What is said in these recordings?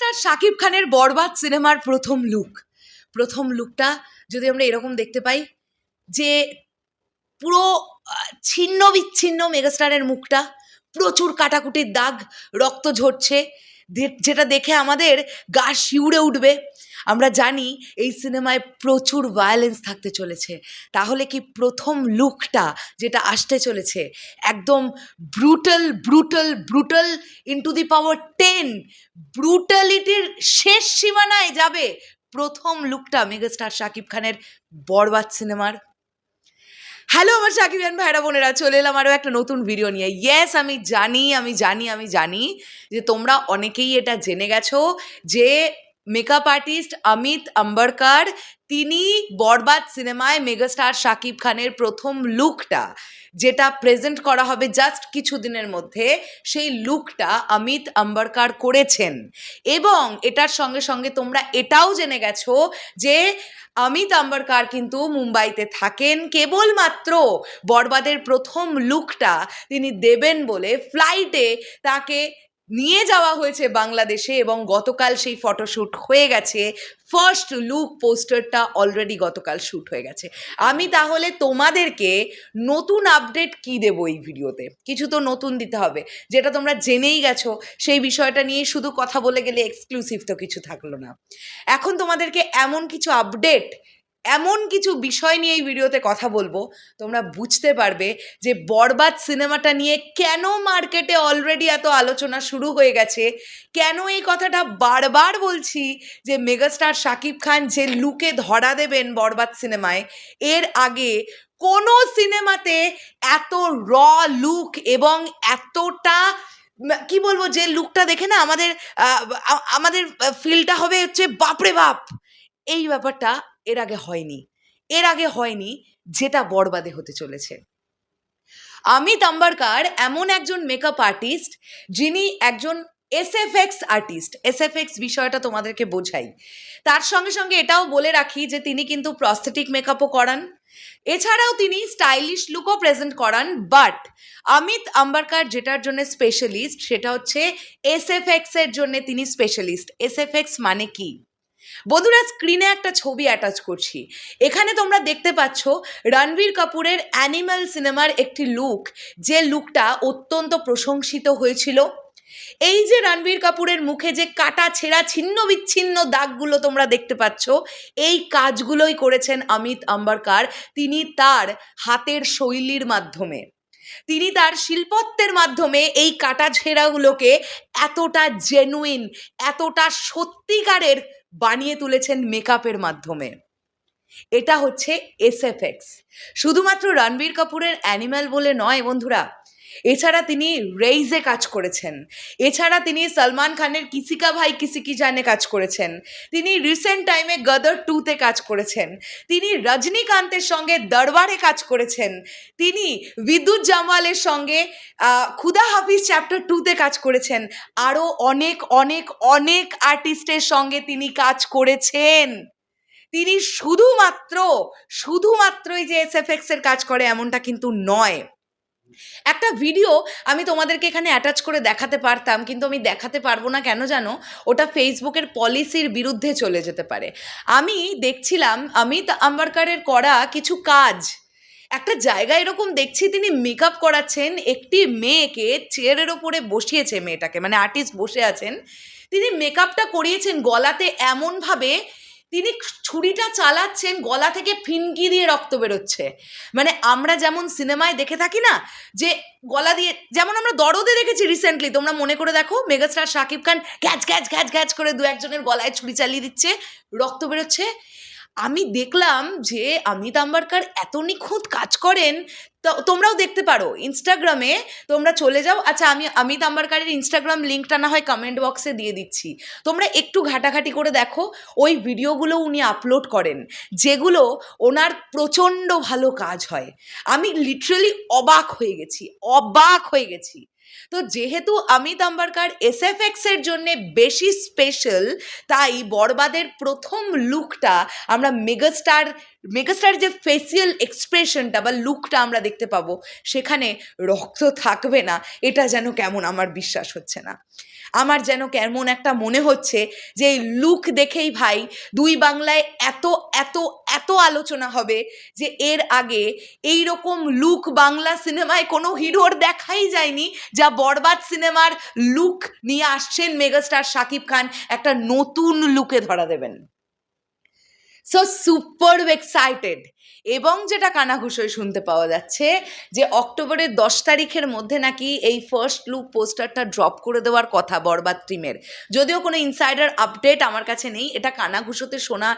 Megastar Shakib খানের বরবাদ সিনেমার প্রথম লুক প্রথম লুকটা যদি আমরা এরকম দেখতে পাই, যে পুরো ছিন্ন বিচ্ছিন্ন মেগাস্টারের মুখটা প্রচুর কাটাকুটির দাগ, রক্ত ঝরছে। যেটা দেখে আমাদের গা শিউড়ে উঠবে। আমরা জানি এই সিনেমায় প্রচুর ভায়োলেন্স থাকতে চলেছে। তাহলে কি প্রথম লুকটা যেটা আসতে চলেছে, একদম brutal brutal brutal into the power ten ব্রুটালিটির শেষ সীমানায় যাবে প্রথম লুকটা মেগাস্টার শাকিব খানের বরবাদ সিনেমার। হ্যালো আমার সাকিবিয়ান ভাইরা, বোনেরা, চলে এলাম আরও একটা নতুন ভিডিও নিয়ে। ইয়েস আমি জানি আমি জানি আমি জানি যে তোমরা অনেকেই এটা জেনে গেছো যে মেকআপ আর্টিস্ট অমিত আম্বরকার। তিনি বরবাদ সিনেমায় মেগাস্টার শাকিব খানের প্রথম লুকটা, যেটা প্রেজেন্ট করা হবে জাস্ট কিছুদিনের মধ্যে, সেই লুকটা অমিত আম্বরকার করেছেন। এবং এটার সঙ্গে সঙ্গে তোমরা এটাও জেনে গেছো যে অমিত আম্বরকার কিন্তু মুম্বাইতে থাকেন। কেবলমাত্র বরবাদের প্রথম লুকটা তিনি দেবেন বলে ফ্লাইটে তাকে নিয়ে যাওয়া হয়েছে বাংলাদেশে এবং গতকাল সেই ফটোশ্যুট হয়ে গেছে। ফার্স্ট লুক পোস্টারটা অলরেডি গতকাল শ্যুট হয়ে গেছে। আমি তাহলে তোমাদেরকে নতুন আপডেট কি দেবো এই ভিডিওতে? কিছু তো নতুন দিতে হবে। যেটা তোমরা জেনেই গেছো, সেই বিষয়টা নিয়ে শুধু কথা বলে গেলে এক্সক্লুসিভ তো কিছু থাকল না। এখন তোমাদেরকে এমন কিছু আপডেট এমন কিছু বিষয় নিয়ে এই ভিডিওতে কথা বলব। তোমরা বুঝতে পারবে যে বরবাদ সিনেমাটা নিয়ে কেন মার্কেটে অলরেডি এত আলোচনা শুরু হয়ে গেছে। কেন এই কথাটা বারবার বলছি যে মেগাস্টার শাকিব খান যে লুকে ধরা দেবেন বরবাদ সিনেমায়, এর আগে কোনো সিনেমাতে এত র লুক এবং এতটা কি বলব, যে লুকটা দেখে না আমাদের আমাদের ফিলটা হবে হচ্ছে বাপরে বাপ। এই ব্যাপারটা এর আগে হয়নি। এর আগে হয়নি যেটা বরবাদে হতে চলেছে। অমিত আম্বারকার এমন একজন মেকআপ আর্টিস্ট যিনি একজন এসএফএক্স আর্টিস্ট এসএফএক্স বিষয়টা তোমাদেরকে বোঝাই। তার সঙ্গে সঙ্গে এটাও বলে রাখি যে তিনি কিন্তু প্রস্থেটিক মেকআপও করান। এছাড়াও তিনি স্টাইলিশ লুকও প্রেজেন্ট করান বাট অমিত আম্বারকার যেটার জন্য স্পেশালিস্ট সেটা হচ্ছে এসএফএক্স এর জন্য তিনি স্পেশালিস্ট এসএফএক্স মানে কি? বন্ধুরা স্ক্রিনে একটা ছবি অ্যাটাচ করছি। এখানে তোমরা দেখতে পাচ্ছ রণবীর কাপুরের অ্যানিম্যাল সিনেমার একটি লুক যে লুকটা অত্যন্ত প্রশংসিত হয়েছিল। এই যে রণবীর কাপুরের মুখে যে কাটা ছেঁড়া ছিন্ন বিচ্ছিন্ন দাগগুলো তোমরা দেখতে পাচ্ছ, এই কাজগুলোই করেছেন অমিত আম্বারকার। তিনি তার হাতের শৈলীর মাধ্যমে। তিনি তার শিল্পত্বের মাধ্যমে এই কাটা ছেঁড়াগুলোকে এতটা জেনুইন এতটা সত্যিকারের বানিয়ে তুলেছেন মেকআপের মাধ্যমে। এটা হচ্ছে এসএফএক্স শুধুমাত্র রণবীর কাপুরের অ্যানিম্যাল বলে নয় বন্ধুরা এছাড়া তিনি রেইজে কাজ করেছেন। এছাড়া তিনি সলমান খানের কিসিকা ভাই কিসি কি জানে কাজ করেছেন। তিনি রিসেন্ট টাইমে গদর টুতে কাজ করেছেন। তিনি রজনীকান্তের সঙ্গে দরবারে কাজ করেছেন। তিনি বিদ্যুৎ জামালের সঙ্গে খুদা হাফিজ চ্যাপ্টার টুতে কাজ করেছেন। আরও অনেক অনেক অনেক আর্টিস্টের সঙ্গে তিনি কাজ করেছেন। তিনি শুধুমাত্র, শুধুমাত্রই যে এসএফএক্স এর কাজ করে এমনটা কিন্তু নয়। একটা ভিডিও আমি তোমাদেরকে এখানে অ্যাটাচ করে দেখাতে পারতাম, কিন্তু আমি দেখাতে পারব না কেন জানো? ওটা ফেসবুকের পলিসির বিরুদ্ধে চলে যেতে পারে। আমি দেখছিলাম, অমিত আম্বারকারের করা কিছু কাজ। একটা জায়গা এরকম দেখছি তিনি মেকআপ করাচ্ছেন, একটি মেয়েকে চেয়ারের ওপরে বসিয়েছে মেয়েটাকে মানে আর্টিস্ট বসে আছেন। তিনি মেকআপটা করিয়েছেন গলাতে এমনভাবে তিনি ছুরিটা চালাচ্ছেন, গলা থেকে ফিনকি দিয়ে রক্ত বেরোচ্ছে। মানে আমরা যেমন সিনেমায় দেখে থাকি না, যে গলা দিয়ে, যেমন আমরা দরদে দেখেছি রিসেন্টলি তোমরা মনে করে দেখো, মেগাস্টার শাকিব খান ঘ্যাচ ঘ্যাচ ঘ্যাচ ঘ্যাচ করে দু একজনের গলায় ছুরি চালিয়ে দিচ্ছে, রক্ত বেরোচ্ছে। আমি দেখলাম যে অমিত আম্বারকার এত নিখুঁত কাজ করেন, তো তোমরাও দেখতে পারো ইনস্টাগ্রামে তোমরা চলে যাও। আচ্ছা আমি অমিত আম্বারকারের ইনস্টাগ্রাম লিঙ্কটা না হয় কমেন্ট বক্সে দিয়ে দিচ্ছি। তোমরা একটু ঘাটাঘাটি করে দেখো, ওই ভিডিওগুলো উনি আপলোড করেন, যেগুলো ওনার প্রচণ্ড ভালো কাজ হয়। আমি লিটারালি অবাক হয়ে গেছি, অবাক হয়ে গেছি। তো যেহেতু অমিত আম্বারকার এসএফএক্স এর জন্য বেশি স্পেশাল তাই বরবাদের প্রথম লুকটা আমরা মেগাস্টার মেগাস্টার যে ফেসিয়াল এক্সপ্রেশনটা বা লুকটা আমরা দেখতে পাবো, সেখানে রক্ত থাকবে না, এটা যেন কেমন আমার বিশ্বাস হচ্ছে না। আমার যেন কেমন একটা মনে হচ্ছে যে এই লুক দেখেই ভাই দুই বাংলায় এত এত এত আলোচনা হবে যে এর আগে এই রকম লুক বাংলা সিনেমায় কোনো হিরোর দেখাই যায়নি, যা বরবাদ সিনেমার লুক নিয়ে আসছেন মেগাস্টার শাকিব খান, একটা নতুন লুকে ধরা দেবেন। সো সুপার এক্সাইটেড এবং যেটা কানাঘুষোয় শুনতে পাওয়া যাচ্ছে যে অক্টোবরের দশ তারিখের মধ্যে নাকি এই ফার্স্ট লুক পোস্টারটা ড্রপ করে দেওয়ার কথা বরবাদ টিমের। যদিও কোনো ইনসাইডার আপডেট আমার কাছে নেই এটা কানাঘুষোতে শোনা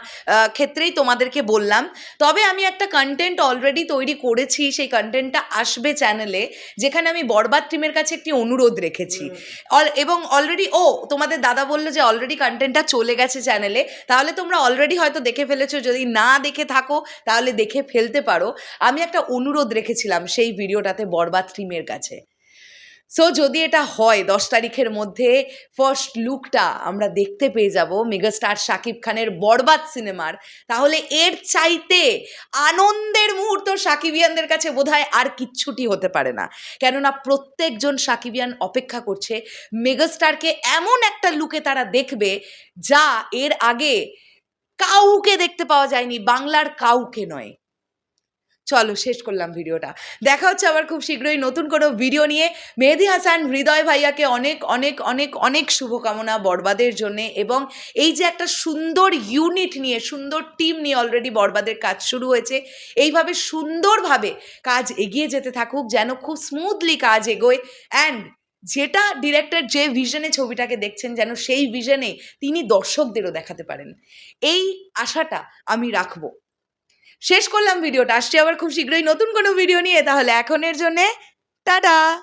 ক্ষেত্রেই তোমাদেরকে বললাম। তবে আমি একটা কন্টেন্ট অলরেডি তৈরি করেছি সেই কন্টেন্টটা আসবে চ্যানেলে যেখানে আমি বরবাদ টিমের কাছে একটি অনুরোধ রেখেছি। অল- এবং অলরেডি ও তোমাদের দাদা বলল যে অলরেডি কন্টেন্টটা চলে গেছে চ্যানেলে তাহলে তোমরা অলরেডি হয়তো দেখে ফেলেছো যদি না দেখে থাকো তাহলে দেখে ফেলতে পারো, আমি একটা অনুরোধ রেখেছিলাম সেই ভিডিওটাতে বরবাদ টিমের কাছে। সো যদি এটা হয়, দশ তারিখের মধ্যে ফার্স্ট লুকটা আমরা দেখতে পেয়ে যাব মেগাস্টার শাকিব খানের বরবাদ সিনেমার, তাহলে এর চাইতে আনন্দের মুহূর্ত সাকিবিয়ানদের কাছে বোধহয় আর কিচ্ছুটি হতে পারে না। কেননা প্রত্যেকজন সাকিবিয়ান অপেক্ষা করছে মেগাস্টারকে এমন একটা লুকে তারা দেখবে, যা এর আগে কাউকে দেখতে পাওয়া যায়নি, বাংলার কাউকে নয়। চলো শেষ করলাম ভিডিওটা। দেখা হচ্ছে আবার খুব শীঘ্রই নতুন কোনো ভিডিও নিয়ে। মেহেদি হাসান, হৃদয় ভাইয়াকে অনেক অনেক অনেক অনেক শুভকামনা বরবাদের জন্যে এবং এই যে একটা সুন্দর ইউনিট নিয়ে, সুন্দর টিম নিয়ে অলরেডি বরবাদের কাজ শুরু হয়েছে, এইভাবে সুন্দরভাবে কাজ এগিয়ে যেতে থাকুক যেন খুব স্মুথলি কাজ এগোয়। অ্যান্ড যেটা ডিরেক্টর যে ভিশনে ছবিটাকে দেখছেন যেন সেই ভিশনে তিনি দর্শকদেরও দেখাতে পারেন। এই আশাটা আমি রাখব। শেষ করলাম ভিডিওটা। আসছি আবার খুব শীঘ্রই নতুন কোনো ভিডিও নিয়ে। তাহলে এখনের জন্যে টাটা!